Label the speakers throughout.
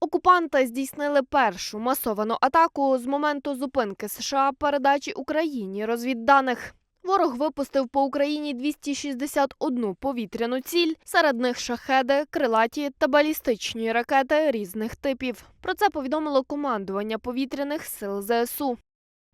Speaker 1: Окупанти здійснили першу масовану атаку з моменту зупинки США передачі Україні розвідданих. Ворог випустив по Україні 261 повітряну ціль, серед них шахеди, крилаті та балістичні ракети різних типів. Про це повідомило командування повітряних сил ЗСУ.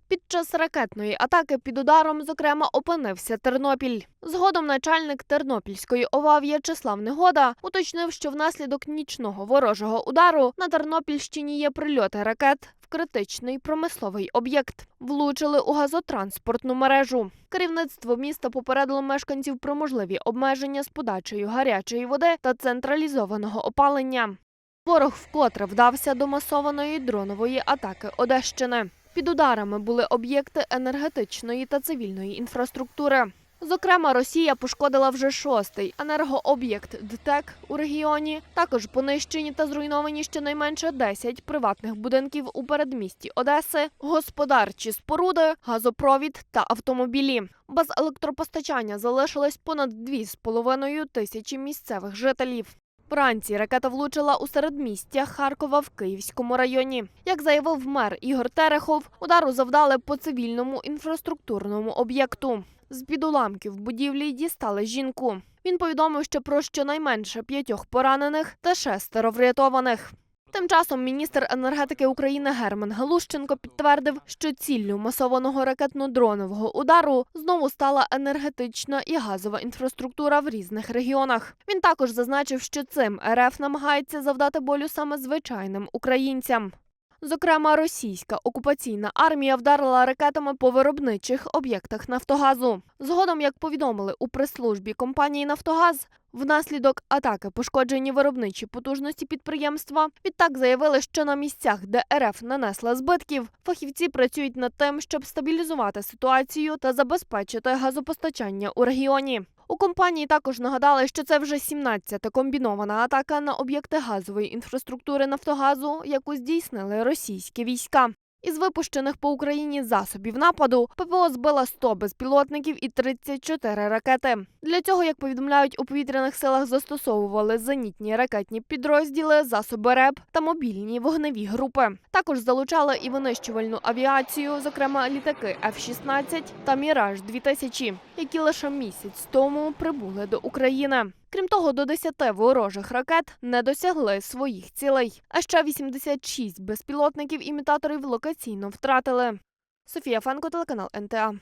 Speaker 1: Під час ракетної атаки під ударом, зокрема, опинився Тернопіль. Згодом начальник Тернопільської ОВА В'ячеслав Негода уточнив, що внаслідок нічного ворожого удару на Тернопільщині є прильоти ракет в критичний промисловий об'єкт. Влучили у газотранспортну мережу. Керівництво міста попередило мешканців про можливі обмеження з подачею гарячої води та централізованого опалення. Ворог вкотре вдався до масованої дронової атаки Одещини. Під ударами були об'єкти енергетичної та цивільної інфраструктури. Зокрема, Росія пошкодила вже шостий енергооб'єкт ДТЕК у регіоні. Також понищені та зруйновані щонайменше 10 приватних будинків у передмісті Одеси, господарчі споруди, газопровід та автомобілі. Без електропостачання залишилось понад 2,5 тисячі місцевих жителів. Вранці ракета влучила у середмістя Харкова в Київському районі. Як заявив мер Ігор Терехов, удару завдали по цивільному інфраструктурному об'єкту. З під уламків будівлі дістали жінку. Він повідомив, що про щонайменше п'ятьох поранених та шестеро врятованих. Тим часом міністр енергетики України Герман Галущенко підтвердив, що ціллю масованого ракетно-дронового удару знову стала енергетична і газова інфраструктура в різних регіонах. Він також зазначив, що цим РФ намагається завдати болю саме звичайним українцям. Зокрема, російська окупаційна армія вдарила ракетами по виробничих об'єктах Нафтогазу. Згодом, як повідомили у прес-службі компанії Нафтогаз, внаслідок атаки пошкоджені виробничі потужності підприємства. Відтак заявили, що на місцях, де РФ нанесла збитків, фахівці працюють над тим, щоб стабілізувати ситуацію та забезпечити газопостачання у регіоні. У компанії також нагадали, що це вже 17-та комбінована атака на об'єкти газової інфраструктури Нафтогазу, яку здійснили російські війська. Із випущених по Україні засобів нападу ППО збила 100 безпілотників і 34 ракети. Для цього, як повідомляють у повітряних силах, застосовували зенітні ракетні підрозділи, засоби РЕБ та мобільні вогневі групи. Також залучали і винищувальну авіацію, зокрема літаки F-16 та Міраж 2000 які лише місяць тому прибули до України. Крім того, до 10 ворожих ракет не досягли своїх цілей. А ще 86 безпілотників імітаторів локаційно втратили. Софія Фенко, телеканал НТА.